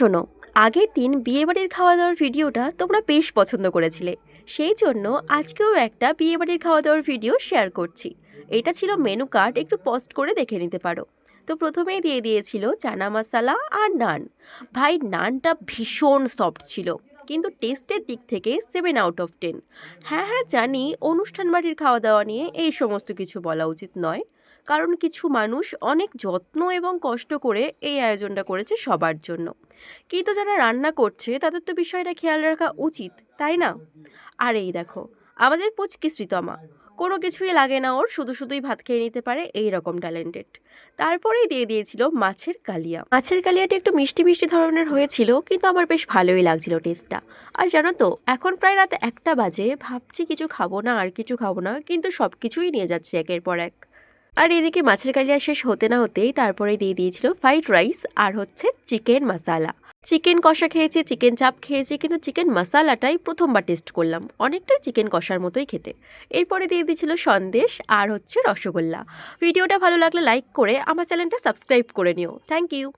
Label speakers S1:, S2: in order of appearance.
S1: শোনো আগের দিন বিয়েবাড়ির খাওয়া দাওয়ার ভিডিওটা তোমরা বেশ পছন্দ করেছিলে। সেই জন্য আজকেও একটা বিয়েবাড়ির খাওয়া দাওয়ার ভিডিও শেয়ার করছি। এটা ছিল মেনু কার্ড, একটু পোস্ট করে দেখে নিতে পারো। তো প্রথমেই দিয়ে দিয়েছিল চানা মশালা আর নান। ভাই, নানটা ভীষণ সফট ছিল। কিন্তু টেস্টের দিক থেকে সেভেন আউট অফ টেন হ্যাঁ হ্যাঁ জানি, অনুষ্ঠান বাড়ির খাওয়া দাওয়া নিয়ে এই সমস্ত কিছু বলা উচিত নয়। কারণ কিছু মানুষ অনেক যত্ন এবং কষ্ট করে এই আয়োজনটা করেছে সবার জন্য। কিন্তু যারা রান্না করছে, তাদের তো বিষয়টা খেয়াল রাখা উচিত, তাই না? আর এই দেখো, আমাদের পুচকি শ্রীতমা কোনো কিছুই লাগে না ওর, শুধু শুধুই ভাত খেয়ে নিতে পারে এই রকম ট্যালেন্টেড তারপরেই দিয়ে দিয়েছিল মাছের কালিয়া। মাছের কালিয়াটি একটু মিষ্টি মিষ্টি ধরনের হয়েছিল, কিন্তু আমার বেশ ভালোই লাগছিল টেস্টটা আর জানো তো, এখন প্রায় রাত একটা বাজে, ভাবছি কিছু খাব না, আর কিছু খাব না, কিন্তু সব কিছুই নিয়ে যাচ্ছি একের পর এক। আর এদিকে মাছের কালিয়া শেষ হতে না হতেই তারপরে দিয়ে দিয়েছিল ফ্রাইড রাইস আর হচ্ছে চিকেন মশালা চিকেন কষা খেয়েছি, চিকেন চাপ খেয়েছি, কিন্তু চিকেন মশালাটাই প্রথমবার টেস্ট করলাম। অনেকটাই চিকেন কষার মতোই খেতে। এরপরে দিয়ে দিয়েছিল সন্দেশ আর হচ্ছে রসগোল্লা। ভিডিওটা ভালো লাগলে লাইক করে আমার চ্যানেলটা সাবস্ক্রাইব করে নিও। Thank you